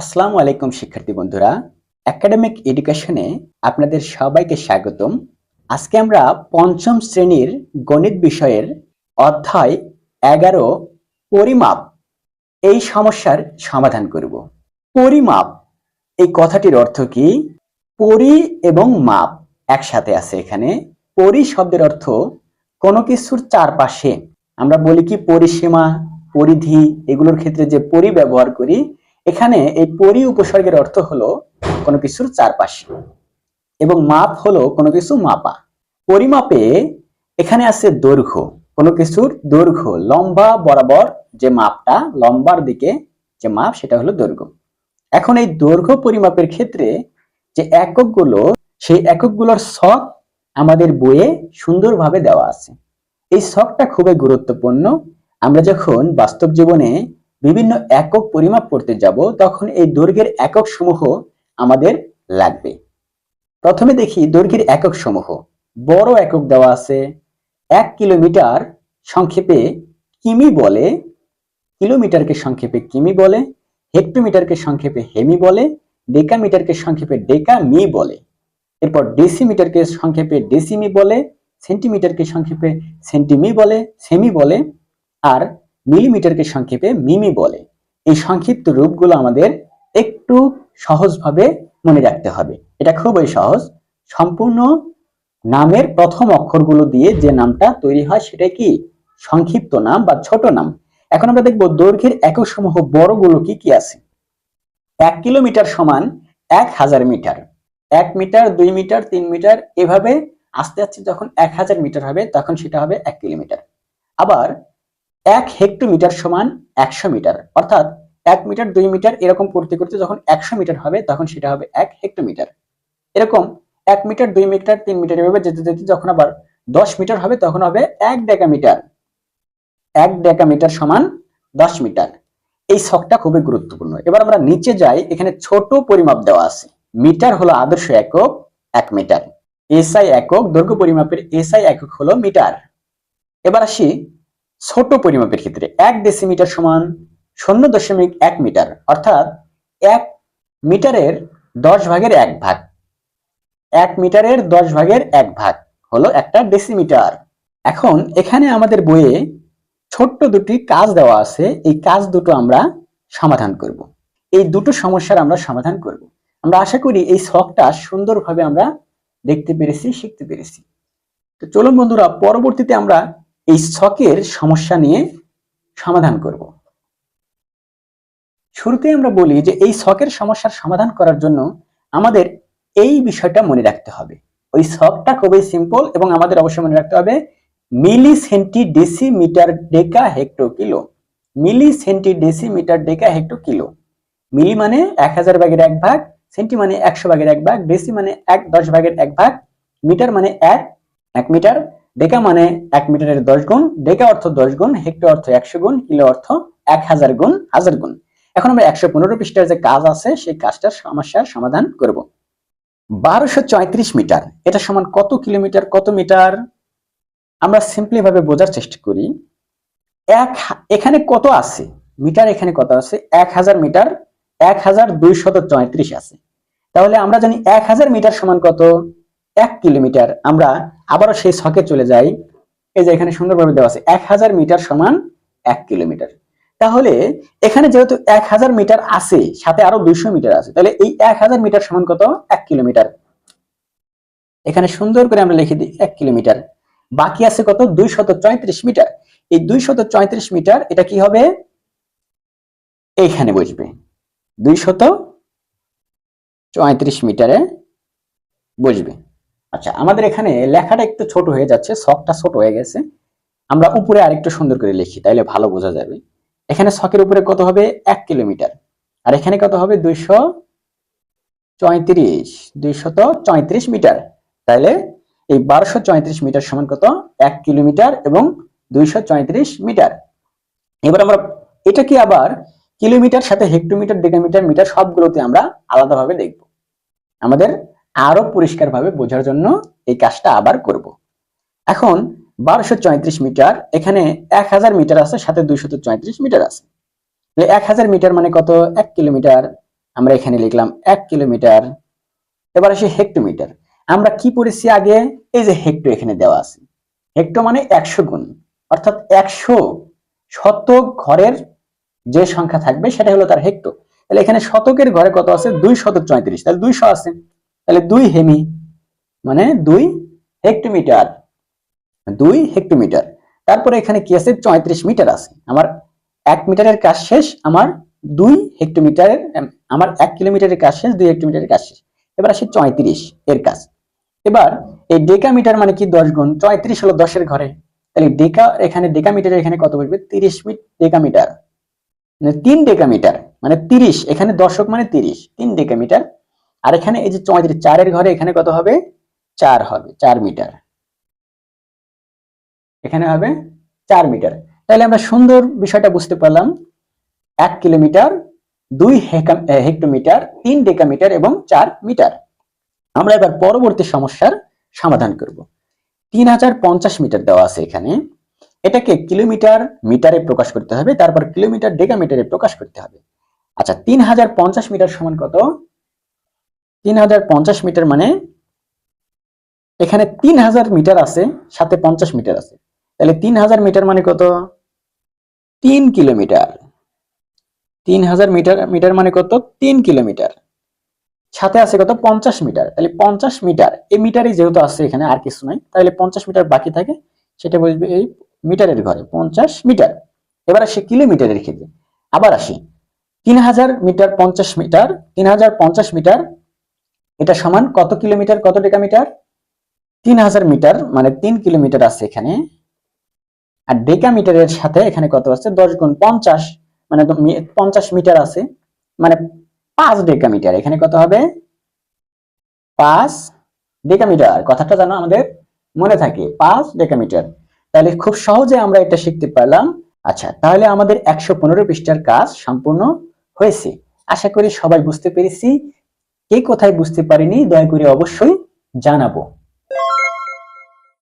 আসসালামু আলাইকুম, শিক্ষার্থী বন্ধুরা। একাডেমিক এডুকেশনে আপনাদের সবাইকে স্বাগতম। আজকে আমরা পঞ্চম শ্রেণির গণিত বিষয়ের অধ্যায় এগারো, পরিমাপ। এই সমস্যার সমাধান করব। পরিমাপ, এই কথাটির অর্থ কি? পরি এবং মাপ একসাথে আছে এখানে। পরি শব্দের অর্থ কোনো কিছুর চারপাশে। আমরা বলি কি পরিসীমা, পরিধি, এগুলোর ক্ষেত্রে যে পরি ব্যবহার করি এখানে এই পরি উপসর্গের অর্থ হলো কোনো কিছুর চারপাশে এবং মাপ হলো কোনো কিছু মাপা। পরিমাপে এখানে আছে দৈর্ঘ্য, কোনো কিছুর দৈর্ঘ্য, লম্বা বরাবর যে মাপটা, লম্বার দিকে যে মাপ, সেটা হলো দৈর্ঘ্য। এখন এই দৈর্ঘ্য পরিমাপের ক্ষেত্রে যে এককগুলো, সেই এককগুলোর শখ আমাদের বইয়ে সুন্দরভাবে দেওয়া আছে। এই শখটা খুবই গুরুত্বপূর্ণ। আমরা যখন বাস্তব জীবনে বিভিন্ন একক পরিমাপ করতে যাব, তখন এই দৈর্ঘ্যের একক সমূহ আমাদের লাগবে। প্রথমে দেখি দৈর্ঘ্যের একক সমূহ। বড় একক দেওয়া আছে। এক কিলোমিটার সংক্ষেপে কিমি বলে, কিলোমিটারকে সংক্ষেপে কিমি বলে, হেক্টোমিটারকে সংক্ষেপে হেমি বলে, ডেকামিটারকে সংক্ষেপে ডেকা মি বলে। এরপর ডেসিমিটারকে সংক্ষেপে ডেসিমি বলে, সেন্টিমিটারকে সংক্ষেপে সেন্টিমি বলে, সেমি বলে, আর মিলিমিটারকে সংক্ষেপে মিমি বলে। এই সংক্ষিপ্ত রূপগুলো আমাদের একটু সহজভাবে মনে রাখতে হবে। এটা খুবই সহজ। সম্পূর্ণ নামের প্রথম অক্ষরগুলো দিয়ে যে নামটা তৈরি হয় সেটা কি? সংক্ষিপ্ত নাম বা ছোট নাম। এখন আমরা দেখব দৈর্ঘ্যের একক সমূহ বড়গুলো কি কি আছে। এক কিলোমিটার সমান এক হাজার মিটার। এক মিটার, দুই মিটার, তিন মিটার এভাবে আস্তে আস্তে যখন এক হাজার মিটার হবে তখন সেটা হবে এক কিলোমিটার। আবার এক হেক্টোমিটার সমান একশো মিটার। অর্থাৎ এক মিটার, দুই মিটার এরকম করতে করতে যখন একশো মিটার হবে, তখন সেটা হবে এক হেক্টোমিটার। এরকম এক মিটার, দুই মিটার, তিন মিটার এভাবে যেতে যেতে যখন আবার দশ মিটার হবে, তখন হবে এক ডেকামিটার। এক ডেকামিটার সমান দশ মিটার। এই ছকটা খুবই গুরুত্বপূর্ণ। এবার আমরা নিচে যাই, এখানে ছোট পরিমাপ দেওয়া আছে। মিটার হলো আদর্শ একক এক মিটার। এসআই একক, দৈর্ঘ্য পরিমাপের এসআই একক হলো মিটার। এবার আসি ছোট পরিমাপের ক্ষেত্রে এক ডেসিমিটার সমান শূন্য দশমিক এক মিটার অর্থাৎ এক মিটারের দশ ভাগের এক ভাগ। এক মিটারের দশ ভাগের এক ভাগ হলো একটা ডেসিমিটার এখন এখানে আমাদের বইয়ে ছোট্ট দুটি কাজ দেওয়া আছে, এই কাজ দুটো আমরা সমাধান করব। এই দুটো সমস্যার আমরা সমাধান করব। আমরা আশা করি এই শখটা সুন্দরভাবে আমরা দেখতে পেরেছি, শিখতে পেরেছি। তো চলুন বন্ধুরা, পরবর্তীতে আমরা এই ছকের সমস্যা নিয়ে সমাধান করব। শুরুতে আমরা বলি যে এই ছকের সমস্যার সমাধান করার জন্য আমাদের এই বিষয়টা মনে রাখতে হবে। ওই ছকটা খুবই সিম্পল এবং আমাদের অবশ্যই মনে রাখতে হবে milli centi decimetre deca hecto kilo milli centi decimetre deca hecto kilo milli মানে এক হাজার ভাগের এক ভাগ, সেন্টি মানে একশো ভাগের এক ভাগ ডেসি মানে এক, দশ ভাগের এক ভাগ, মিটার মানে এক এক মিটার। ডেকা মানে এক মিটারের দশ গুণ, ডেকা অর্থ দশ গুণ, হেক্টর অর্থ একশো গুণ, কিলো অর্থ এক হাজার গুণ হাজার গুণ। এখন আমরা একশো পনেরো পৃষ্ঠার যে কাজ আছে, সেই কাজটার সমস্যার সমাধান করব। বারোশো চৌত্রিশ মিটার, এটা সমান কত কিলোমিটার, কত মিটার? আমরা সিম্পলি ভাবে বোঝার চেষ্টা করি, এক এখানে কত আছে? মিটার এখানে কত আছে? এক হাজার মিটার, এক হাজার দুইশত চৌত্রিশ আছে। তাহলে আমরা জানি এক হাজার মিটার সমান কত? এক কিলোমিটার আমরা আবারও সেই ছকে চলে যাই। এই যে এখানে সুন্দরভাবে দেওয়া আছে, এক হাজার মিটার সমান এক কিলোমিটার। তাহলে এখানে যেহেতু এক হাজার মিটার আছে, সাথে আরও দুইশো মিটার আছে, তাহলে এই এক হাজার মিটার সমান কত? এক কিলোমিটার। এখানে সুন্দর করে আমরা লিখে দিই, এক কিলোমিটার। বাকি আছে কত? চৌত্রিশ মিটার। এই চৌত্রিশ মিটার, এটা কি হবে? এইখানে বসবে। চৌত্রিশ মিটারে বসবে। আচ্ছা আমাদের এখানে লেখাটা একটু ছোট হয়ে যাচ্ছে, শখটা ছোট হয়ে গেছে। আমরা উপরে আরেকটু সুন্দর করে লিখি, তাইলে ভালো বোঝা যাবে। এখানে শখের উপরে কত হবে? এক কিলোমিটার। আর এখানে কত হবে? দুইশো চৌত্রিশ দুইশত চৌত্রিশ মিটার। তাইলে এই বারোশো চৌত্রিশ মিটার সমান কত? এক কিলোমিটার এবং দুইশো চৌত্রিশ মিটার। এবার আমরা, এটা কি আবার কিলোমিটার সাথে হেক্টোমিটার ডেকামিটার মিটার সবগুলোতে আমরা আলাদাভাবে দেখব। আমাদের পরিষ্কারভাবে বোঝার জন্য এই কাজটা আবার করব। এখন বারোশো মিটার, এখানে এক হাজার মিটার আছে, সাথে দুইশত চৌত্রিশ মিটার আছে। এক হাজার মিটার মানে কত? এক কিলোমিটার। আমরা এখানে লিখলাম এক কিলোমিটার। এবার আসি হেক্টোমিটার। আমরা কি পড়েছি আগে? এই যে হেক্টো এখানে দেওয়া আছে। হেক্টো মানে একশো গুণ। অর্থাৎ একশো শতক ঘরের যে সংখ্যা থাকবে, সেটা হলো তার হেক্টো। তাহলে এখানে শতকের ঘরে কত আছে? দুই শতক চৌত্রিশ। তাহলে দুইশো আছে। তাহলে দুই হেমি মানে দুই হেক্টোমিটার দুই হেক্টোমিটার। তারপরে এখানে কি আছে? চৌত্রিশ মিটার আছে। আমার এক মিটারের কাজ শেষ, আমার দুই হেক্টোমিটারের আমার এক কিলোমিটারের কাজ শেষ, দুই হেক্টোমিটারের কাজ শেষ। এবার আসি চৌত্রিশ এর কাজ। এবার এই ডেকামিটার মানে কি দশ গুণ? চৌত্রিশ হলো দশের ঘরে। তাহলে ডেকা, এখানে ডেকামিটার, এখানে কত বসবে? তিরিশ মিট ডেকামিটার। মানে তিন ডেকামিটার মানে তিরিশ, এখানে দশক মানে তিরিশ। তিন ডেকামিটার আর এখানে এই যে চৌত্রিশ, চারের ঘরে এখানে কত হবে? চার হবে, চার মিটার। এখানে হবে চার মিটার। তাহলে আমরা সুন্দর বিষয়টা বুঝতে পারলাম। এক কিলোমিটার, দুই হেক্টোমিটার, তিন ডেকামিটার এবং চার মিটার। আমরা এবার পরবর্তী সমস্যার সমাধান করব। তিন হাজার পঞ্চাশ মিটার দেওয়া আছে এখানে। এটাকে কিলোমিটার, মিটারে প্রকাশ করতে হবে, তারপর কিলোমিটার, ডেকামিটারে প্রকাশ করতে হবে। আচ্ছা তিন হাজার পঞ্চাশ মিটার সমান কত? তিন হাজার পঞ্চাশ মিটার মানে এখানে তিন হাজার মিটার আছে, সাথে পঞ্চাশ মিটার আছে। তাহলে তিন হাজার মিটার মানে কত? তিন কিলোমিটার। তিন হাজার মিটার মিটার মানে কত? তিন কিলোমিটার। সাথে আছে কত? পঞ্চাশ মিটার। তাহলে পঞ্চাশ মিটার, এই মিটারই যেহেতু আছে এখানে, আর কিছু নাই। তাহলে পঞ্চাশ মিটার বাকি থাকে, সেটা বলবে এই মিটারের ঘরে, পঞ্চাশ মিটার। এবার আসি কিলোমিটারের ক্ষেত্রে। আবার আসি। তিন হাজার মিটার পঞ্চাশ মিটার তিন হাজার পঞ্চাশ মিটার এটা সমান কত কিলোমিটার, কত ডেকামিটার? তিন হাজার মিটার মানে তিন কিলোমিটার আছে এখানে। আর ডেকামিটারের সাথে এখানে কত আছে? দশ গুণ পঞ্চাশ মানে পঞ্চাশ মিটার আছে। মানে পাঁচ ডেকামিটার, এখানে কত হবে? পাঁচ ডেকামিটার। কথাটা জানো আমাদের মনে থাকে, পাঁচ ডেকামিটার। তাহলে খুব সহজে আমরা এটা শিখতে পারলাম। আচ্ছা তাহলে আমাদের একশো পনেরো পৃষ্ঠার কাজ সম্পূর্ণ হয়েছে। আশা করি সবাই বুঝতে পেরেছি। কে কোথায় বুঝতে পারিনি দয়া করে অবশ্যই জানাব।